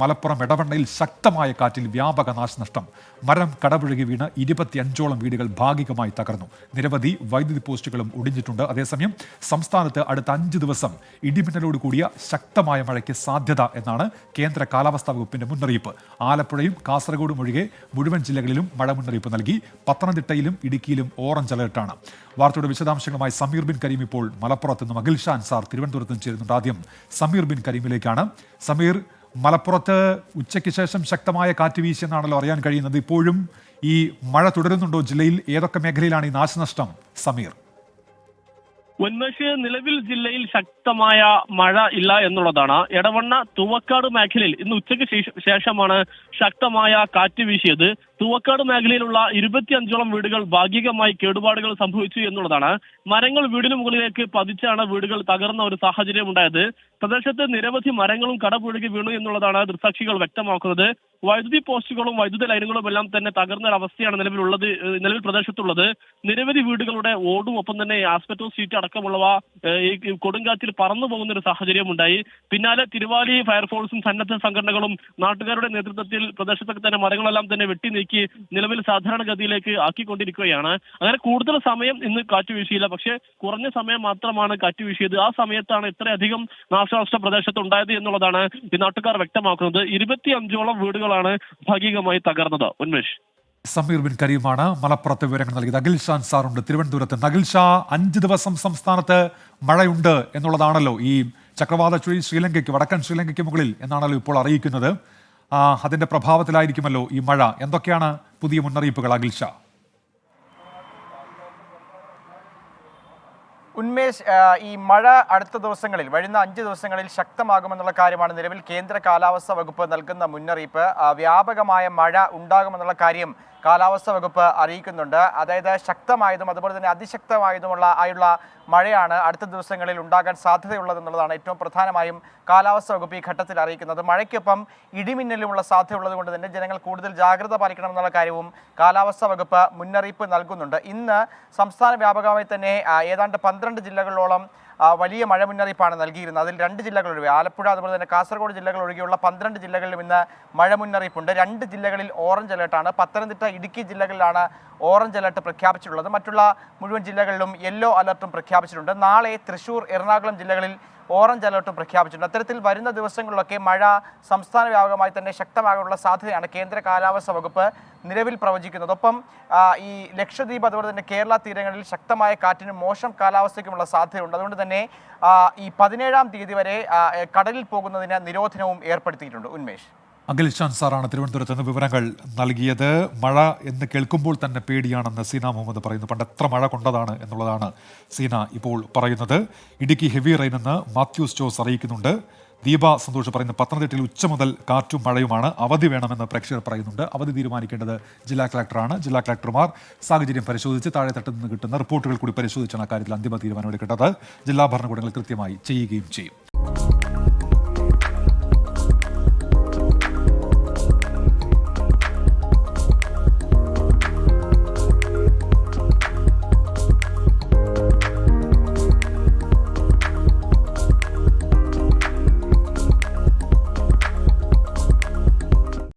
മലപ്പുറം എടവണ്ണയിൽ ശക്തമായ കാറ്റിൽ വ്യാപക നാശനഷ്ടം. മരം കടപുഴകി വീണ് ഇരുപത്തിയഞ്ചോളം വീടുകൾ ഭാഗികമായി തകർന്നു. നിരവധി വൈദ്യുതി പോസ്റ്റുകളും ഒടിഞ്ഞിട്ടുണ്ട്. അതേസമയം സംസ്ഥാനത്ത് അടുത്ത അഞ്ച് ദിവസം ഇടിമിന്നലോട് കൂടിയ ശക്തമായ മഴയ്ക്ക് സാധ്യത എന്നാണ് കേന്ദ്ര കാലാവസ്ഥാ വകുപ്പിന്റെ മുന്നറിയിപ്പ്. ആലപ്പുഴയും കാസർഗോഡും ഒഴികെ മുഴുവൻ ജില്ലകളിലും മഴ മുന്നറിയിപ്പ് നൽകി. പത്തനംതിട്ടയിലും ഇടുക്കിയിലും ഓറഞ്ച് അലർട്ടാണ് വാർത്തയുടെ വിശദാംശങ്ങളുമായി സമീർ ബിൻ കരീം ഇപ്പോൾ മലപ്പുറത്ത് നിന്നും. അഖിൽ ഷാൻ സാർ തിരുവനന്തപുരത്തും ചേരുന്നുണ്ട് ആദ്യം. സമീർ ബിൻ കരീമിലേക്കാണ്. സമീർ മലപ്പുറത്ത് ഉച്ചയ്ക്ക് ശേഷം ശക്തമായ കാറ്റ് വീശിയെന്നാണല്ലോ അറിയാൻ കഴിയുന്നത്. ഇപ്പോഴും ഈ മഴ തുടരുന്നുണ്ടോ? ജില്ലയിൽ ഏതൊക്കെ മേഖലയിലാണ് ഈ നാശനഷ്ടം? സമീർ. ഉന്മേഷ് നിലവിൽ ജില്ലയിൽ ശക്തമായ മഴ ഇല്ല എന്നുള്ളതാണ്. എടവണ്ണ തുവക്കാട് മേഖലയിൽ ഇന്ന് ഉച്ചയ്ക്ക് ശേഷമാണ് ശക്തമായ കാറ്റ് വീശിയത്. തുവക്കാട് മേഖലയിലുള്ള ഇരുപത്തിയഞ്ചോളം വീടുകൾ ഭാഗികമായി കേടുപാടുകൾ സംഭവിച്ചു എന്നുള്ളതാണ്. മരങ്ങൾ വീടിന് മുകളിലേക്ക് പതിച്ചാണ് വീടുകൾ തകർന്ന ഒരു സാഹചര്യം ഉണ്ടായത് പ്രദേശത്ത് നിരവധി മരങ്ങളും കടപുഴകി വീണു എന്നുള്ളതാണ് ദൃക്സാക്ഷികൾ വ്യക്തമാക്കുന്നത്. വൈദ്യുതി പോസ്റ്റുകളും വൈദ്യുതി ലൈനുകളും എല്ലാം തന്നെ തകർന്ന അവസ്ഥയാണ് നിലവിലുള്ളത് നിലവിൽ പ്രദേശത്തുള്ളത്. നിരവധി വീടുകളുടെ ഓടും ഒപ്പം തന്നെ ആസ്പെറ്റോ സീറ്റ് അടക്കമുള്ളവ ഈ കൊടുങ്കാറ്റിൽ പറന്നു പോകുന്ന ഒരു സാഹചര്യം ഉണ്ടായി. പിന്നാലെ തിരുവാലി ഫയർഫോഴ്സും സന്നദ്ധ സംഘടനകളും നാട്ടുകാരുടെ നേതൃത്വത്തിൽ പ്രദേശത്തൊക്കെ തന്നെ മരങ്ങളെല്ലാം തന്നെ വെട്ടി നീക്കി നിലവിൽ സാധാരണഗതിയിലേക്ക് ആക്കിക്കൊണ്ടിരിക്കുകയാണ്. അങ്ങനെ കൂടുതൽ സമയം ഇന്ന് കാറ്റ് വീശിയില്ല. പക്ഷേ കുറഞ്ഞ സമയം മാത്രമാണ് കാറ്റ് വീശിയത്. ആ സമയത്താണ് ഇത്രയധികം നാശനഷ്ടം പ്രദേശത്ത് ഉണ്ടായത് എന്നുള്ളതാണ് ഈ നാട്ടുകാർ വ്യക്തമാക്കുന്നത്. ഇരുപത്തി അഞ്ചോളം വീടുകളാണ് ഭാഗികമായി തകർന്നത്. ഉന്മേഷ്. സമീർ ബിൻ കരീമാണ് മലപ്പുറത്ത് വിവരങ്ങൾ നൽകിയത്. അഖിൽ ഷാൻ സാറുണ്ട് തിരുവനന്തപുരത്ത്. അഖിൽ ഷാ അഞ്ച് ദിവസം സംസ്ഥാനത്ത് മഴയുണ്ട് എന്നുള്ളതാണല്ലോ ഈ ചക്രവാത ചുഴി ശ്രീലങ്കയ്ക്ക് വടക്കൻ ശ്രീലങ്കയ്ക്ക് മുകളിൽ എന്നാണല്ലോ ഇപ്പോൾ അറിയിക്കുന്നത്. അതിന്റെ പ്രഭാവത്തിലായിരിക്കുമല്ലോ ഈ മഴ. എന്തൊക്കെയാണ് പുതിയ മുന്നറിയിപ്പുകൾ അഖിൽ ഷാ? ഉന്മേഷ് ഈ മഴ അടുത്ത ദിവസങ്ങളിൽ വരുന്ന അഞ്ച് ദിവസങ്ങളിൽ ശക്തമാകുമെന്നുള്ള കാര്യമാണ് നിലവിൽ കേന്ദ്ര കാലാവസ്ഥാ വകുപ്പ് നൽകുന്ന മുന്നറിയിപ്പ്. വ്യാപകമായ മഴ ഉണ്ടാകുമെന്നുള്ള കാര്യം കാലാവസ്ഥാ വകുപ്പ് അറിയിക്കുന്നുണ്ട്. അതായത് ശക്തമായതും അതുപോലെ തന്നെ അതിശക്തമായതുമുള്ള ആയുള്ള മഴയാണ് അടുത്ത ദിവസങ്ങളിൽ ഉണ്ടാകാൻ സാധ്യതയുള്ളതെന്നുള്ളതാണ് ഏറ്റവും പ്രധാനമായും കാലാവസ്ഥ വകുപ്പ് ഈ ഘട്ടത്തിൽ അറിയിക്കുന്നത്. മഴയ്ക്കൊപ്പം ഇടിമിന്നലുമുള്ള സാധ്യതയുള്ളത് കൊണ്ട് തന്നെ ജനങ്ങൾ കൂടുതൽ ജാഗ്രത പാലിക്കണമെന്നുള്ള കാര്യവും കാലാവസ്ഥാ വകുപ്പ് മുന്നറിയിപ്പ് നൽകുന്നുണ്ട്. ഇന്ന് സംസ്ഥാന വ്യാപകമായി തന്നെ ഏതാണ്ട് പന്ത്രണ്ട് ജില്ലകളിലോളം വലിയ മഴ മുന്നറിയിപ്പാണ് നൽകിയിരുന്നത്. അതിൽ രണ്ട് ജില്ലകൾ ഒഴികെ ആലപ്പുഴ അതുപോലെ തന്നെ കാസർഗോഡ് ജില്ലകൾ ഒഴികെയുള്ള പന്ത്രണ്ട് ജില്ലകളിലും ഇന്ന് മഴ മുന്നറിയിപ്പുണ്ട്. രണ്ട് ജില്ലകളിൽ ഓറഞ്ച് അലേർട്ടാണ്. പത്തനംതിട്ട ഇടുക്കി ജില്ലകളിലാണ് ഓറഞ്ച് അലർട്ട് പ്രഖ്യാപിച്ചിട്ടുള്ളത്. മറ്റുള്ള മുഴുവൻ ജില്ലകളിലും യെല്ലോ അലർട്ടും പ്രഖ്യാപിച്ചിട്ടുണ്ട്. നാളെ തൃശൂർ എറണാകുളം ജില്ലകളിൽ ഓറഞ്ച് അലർട്ടും പ്രഖ്യാപിച്ചിട്ടുണ്ട്. അത്തരത്തിൽ വരുന്ന ദിവസങ്ങളിലൊക്കെ മഴ സംസ്ഥാന വ്യാപകമായി തന്നെ ശക്തമാകാനുള്ള സാധ്യതയാണ് കേന്ദ്ര കാലാവസ്ഥ വകുപ്പ് നിലവിൽ പ്രവചിക്കുന്നത്. ഒപ്പം ഈ ലക്ഷദ്വീപ് അതുപോലെ തന്നെ കേരള തീരങ്ങളിൽ ശക്തമായ കാറ്റിനും മോശം കാലാവസ്ഥയ്ക്കുമുള്ള സാധ്യതയുണ്ട്. അതുകൊണ്ട് തന്നെ ഈ പതിനേഴാം തീയതി വരെ കടലിൽ പോകുന്നതിന് നിരോധനവും ഏർപ്പെടുത്തിയിട്ടുണ്ട്. ഉന്മേഷ്. അഖിൽ ഷാൻ സാറാണ് തിരുവനന്തപുരത്ത് നിന്ന് വിവരങ്ങൾ നൽകിയത്. മഴ എന്ന് കേൾക്കുമ്പോൾ തന്നെ പേടിയാണെന്ന് സീന മുഹമ്മദ് പറയുന്നു. പണ്ട് എത്ര മഴ കൊണ്ടതാണ് എന്നുള്ളതാണ് സീന ഇപ്പോൾ പറയുന്നത്. ഇടുക്കി ഹെവി റെയിൻ എന്ന് മാത്യൂസ് ജോസ് അറിയിക്കുന്നുണ്ട്. ദീപ സന്തോഷ് പറയുന്നു പത്തനംതിട്ടയിൽ ഉച്ച മുതൽ കാറ്റും മഴയുമാണ്. അവധി വേണമെന്ന് പ്രേക്ഷകർ പറയുന്നുണ്ട്. അവധി തീരുമാനിക്കേണ്ടത് ജില്ലാ കളക്ടറാണ്. ജില്ലാ കളക്ടർമാർ സാഹചര്യം പരിശോധിച്ച് താഴെത്തട്ടിൽ നിന്ന് കിട്ടുന്ന റിപ്പോർട്ടുകൾ കൂടി പരിശോധിച്ചാണ് കാര്യത്തിൽ അന്തിമ തീരുമാനം തീരുമാനമെടുക്കേണ്ടത്. ജില്ലാ ഭരണകൂടങ്ങൾ കൃത്യമായി ചെയ്യുകയും ചെയ്യും.